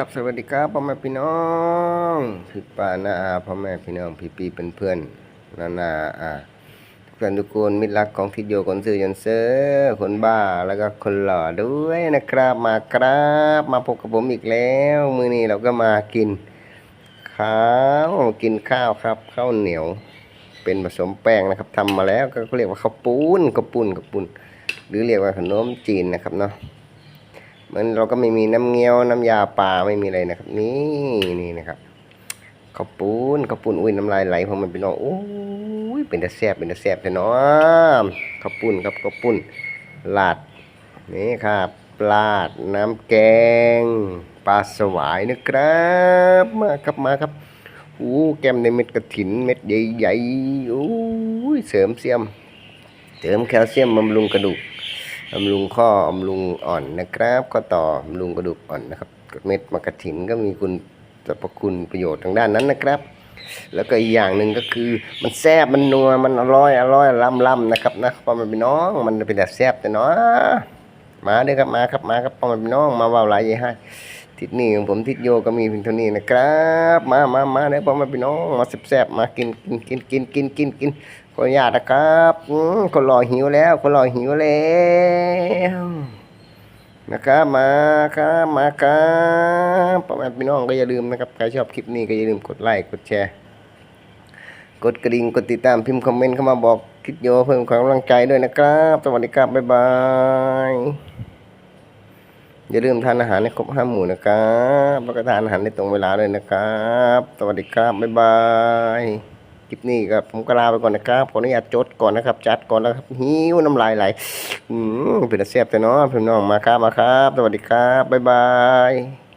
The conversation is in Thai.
ครับสวัสดีครับพ่อแม่พี่น้องพี่ป้านาอาพ่อแม่พี่น้องพี่ปีเป็นเพื่อนนานาอาเพื่อนทุกคนมิตรรักของทิดโยคนซื้อยนเซอร์คนบ้าแล้วก็คนหล่อด้วยนะครับมาครับ มาพบกับผมอีกแล้วมื้อนี้เราก็มากินข้าวกินข้าวครับข้าวเหนียว เป็นผสมแป้งนะครับทำมาแล้วก็เรียกว่าข้าวปุ้นข้าวปุ้นข้าวปุ้นหรือเรียกว่าขนมจีนนะครับเนาะ มือนเราก็ไม่มีน้ำเงี้ยวน้ำยาปลาไม่มีอะไรนะครับ นี่นี่นะครับข้าวปุ้นข้าวปุ้นอุ้ยน้ำลายไหลเพราะมันเป็นน้องโอ้ยเป็นตะแซบเป็นตะแซบแต่เนาะข้าวปุ้นครับข้าวปุ้นลาดนี่ครับปลาดน้ำแกงปลาสวายนะครับมาครับมาครับโอ้แก้มในเม็ดกระถินเม็ดใหญ่ๆอู้ยเสริมเสียม เสริมแคลเซียมบำรุงกระดูก บำรุงข้อบำรุงอ่อนนะครับข้อต่อบำรุงกระดูกอ่อนนะครับเม็ดมะกระถินก็มีคุณสรรพคุณประโยชน์ทางด้านนั้นนะครับ แล้วก็อีกอย่างหนึ่งก็คือมันแซ่บมันนัวมันอร่อยอร่อยล้ำล้ำนะครับนะพ่อแม่พี่น้องมันเป็นแต่แซ่บแต่เนาะมาเด้อครับมาครับมาครับพ่อแม่พี่น้องมาว่าหลายยี่ห้าทิศนี้ของผมทิศโยก็มีเพียงเท่านี้นะครับ มามามาเด้อพ่อแม่พี่น้องมาแซ่บๆมากินกินกินกินกินกินกิน ขออนุญาตนะครับอืมคนรอหิวแล้ว คนรอหิวแล้วนะครับมาครับมาครับพ่อแม่พี่น้องก็อย่าลืมนะครับใครชอบคลิปนี้ก็อย่าลืมกดไลค์กดแชร์ กดกระดิ่งกดติดตามพิมพ์คอมเมนต์เข้ามาบอกคิดโยเพิ่มความกำลังใจด้วยนะครับ สวัสดีครับบ๊ายบายอย่าลืมทานอาหารให้ครบห้าหมู่นะครับแล้วก็ทานอาหารในตรงเวลาด้วยนะครับ สวัสดีครับบ๊ายบาย คลิปนี้ก็ผมก็ลาไปก่อนนะครับขออนุญาตจดก่อนนะครับ จัดก่อนแล้วครับหิวน้ำลายไหลอืมเป็นเสียบแต่เนาะพี่น้องมาครับมาครับ สวัสดีครับบ๊ายบาย